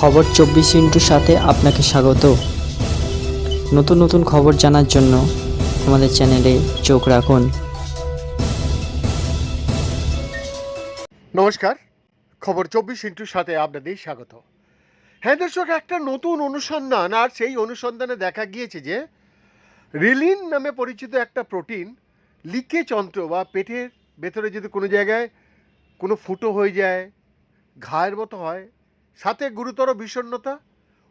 খবর চব্বিশ ইন্টুর সাথে আপনাকে স্বাগত। নতুন নতুন খবর জানার জন্য আমাদের চ্যানেলে চোখ রাখুন। নমস্কার, খবর চব্বিশ ইন্টুর সাথে আপনাদের স্বাগত। হ্যাঁ দর্শক, একটা নতুন অনুসন্ধান, আর সেই অনুসন্ধানে দেখা গিয়েছে যে, রিলিন নামে পরিচিত একটা প্রোটিন লিকেজ যন্ত্র বা পেটের ভেতরে যদি কোনো জায়গায় কোনো ফুটো হয়ে যায়, ঘায়ের মতো হয় সাথে গুরুতর বিষণ্ণতা,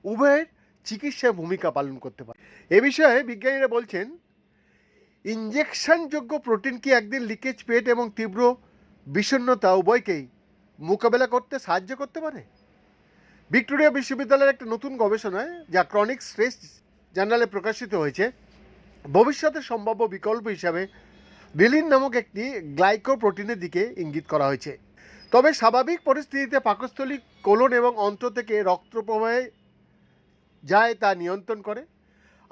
উভয়ের চিকিৎসায় ভূমিকা পালন করতে পারে। এ বিষয়ে বিজ্ঞানীরা বলছেন ইঞ্জেকশনযোগ্য প্রোটিন কি একদিন লিকেজ পেট এবং তীব্র বিষণ্ণতা উভয়কেই মোকাবেলা করতে সাহায্য করতে পারে? ভিক্টোরিয়া বিশ্ববিদ্যালয়ের একটা নতুন গবেষণায় যা ক্রনিক স্ট্রেস জার্নালে প্রকাশিত হয়েছে ভবিষ্যতের সম্ভাব্য বিকল্প হিসাবে রিলিন নামক একটি গ্লাইকোপ্রোটিনের দিকে ইঙ্গিত করা হয়েছে। তবে স্বাভাবিক পরিস্থিতিতে পাকস্থলী কোলন এবং অন্ত্র থেকে রক্ত প্রবাহে যায় তা নিয়ন্ত্রণ করে,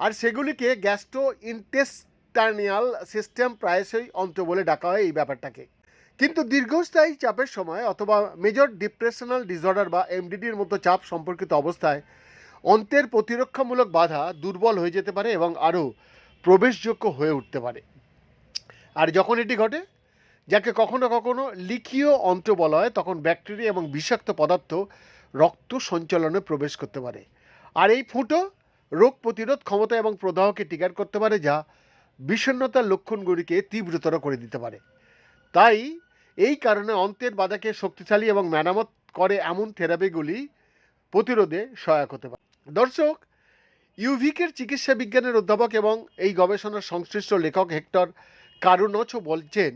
আর সেগুলিকে গ্যাস্ট্রো ইন্টেস্টানিয়াল সিস্টেম প্রায়শই অন্ত্র বলে ডাকা হয় এই ব্যাপারটাকে। কিন্তু দীর্ঘস্থায়ী চাপের সময় অথবা মেজর ডিপ্রেশনাল ডিসঅর্ডার বা এমডিডির মতো চাপ সম্পর্কিত অবস্থায় অন্তের প্রতিরক্ষামূলক বাধা দুর্বল হয়ে যেতে পারে এবং আরও প্রবেশযোগ্য হয়ে উঠতে পারে। আর যখন এটি ঘটে যাকে কখনো কখনো লিখিও অন্ত্র বলা হয় তখন ব্যাকটেরিয়া এবং বিষাক্ত পদার্থ রক্ত সঞ্চালনে প্রবেশ করতে পারে। আর এই ফুটো রোগ প্রতিরোধ ক্ষমতা এবং প্রদাহকে টিকার করতে পারে, যা বিষণ্ণতার লক্ষণগুলিকে তীব্রতর করে দিতে পারে। তাই এই কারণে অন্তের বাধাকে শক্তিশালী এবং মেরামত করে এমন থেরাপিগুলি প্রতিরোধে সহায়ক হতে পারে। দর্শক, ইউভিকের চিকিৎসা বিজ্ঞানের অধ্যাপক এবং এই গবেষণার সংশ্লিষ্ট লেখক হেক্টর কারুনচও বলছেন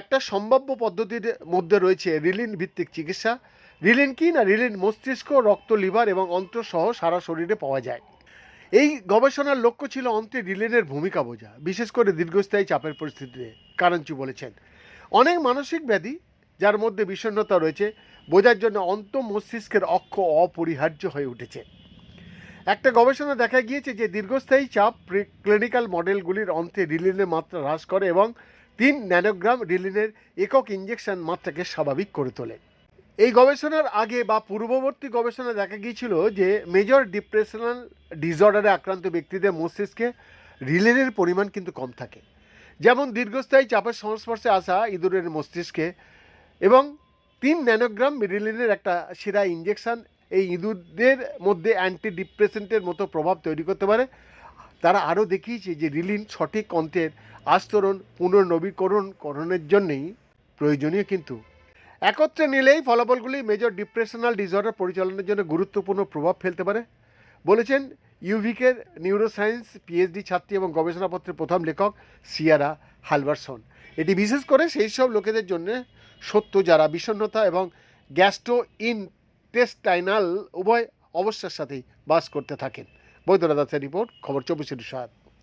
একটা সম্ভাব্য পদ্ধতির মধ্যে রয়েছে রিলিন ভিত্তিক চিকিৎসা। রিলিন কি না? রিলিন মস্তিষ্ক, রক্ত, লিভার এবং অন্ত্র সহ সারা শরীরে পাওয়া যায়। এই গবেষণার লক্ষ্য ছিল অন্ত্রে রিলিনের ভূমিকা বোঝা, বিশেষ করে দীর্ঘস্থায়ী চাপের পরিস্থিতিতে কারঞ্চু বলেছেন। অনেক মানসিক ব্যাধি, যার মধ্যে বিষণ্ণতা রয়েছে, বোঝার জন্য অন্ত মস্তিষ্কের অক্ষ অপরিহার্য হয়ে উঠেছে। একটা গবেষণা দেখা গিয়েছে যে দীর্ঘস্থায়ী চাপ ক্লিনিক্যাল মডেলগুলির অন্তে রিলিনের মাত্রা হ্রাস করে এবং তিন ন্যানোগ্রাম রিলিনের একক ইঞ্জেকশন মাত্রাকে স্বাভাবিক করে তোলে। এই গবেষণার আগে বা পূর্ববর্তী গবেষণা দেখা গিয়েছিল যে মেজর ডিপ্রেশনাল ডিসঅর্ডারে আক্রান্ত ব্যক্তিদের মস্তিষ্কে রিলিনের পরিমাণ কিন্তু কম থাকে। যেমন দীর্ঘস্থায়ী চাপের সংস্পর্শে আসা ইঁদুরের মস্তিষ্কে এবং তিন ন্যানোগ্রাম রিলিনের একটা শিরা ইঞ্জেকশান এই ইঁদুরদের মধ্যে অ্যান্টি ডিপ্রেসেন্টের মতো প্রভাব তৈরি করতে পারে। তারা আরও দেখিয়েছে যে রিলিন সঠিক অন্তের আস্তরণ, পুনর্নবীকরণ, করণের জন্যেই প্রয়োজনীয় কিন্তু। একত্রে নিলেই ফলাফলগুলি মেজর ডিপ্রেশনাল ডিসঅর্ডার পরিচালনার জন্য গুরুত্বপূর্ণ প্রভাব ফেলতে পারে। বলেছেন ইউভিকের নিউরোসায়েন্স পিএইচডি ছাত্রী এবং গবেষণাপত্রের প্রথম লেখক সিয়ারা হালভারসন। এটি বিশেষ করে সেই সব লোকেদের জন্য সত্য যারা বিষণ্ণতা এবং গ্যাস্ট্রো ইনটেস্টাইনাল উভয় অবস্থার সাথেই বাস করতে থাকেন। বৈদ্যনাথ দাসের রিপোর্ট, খবর চব্বিশের সাত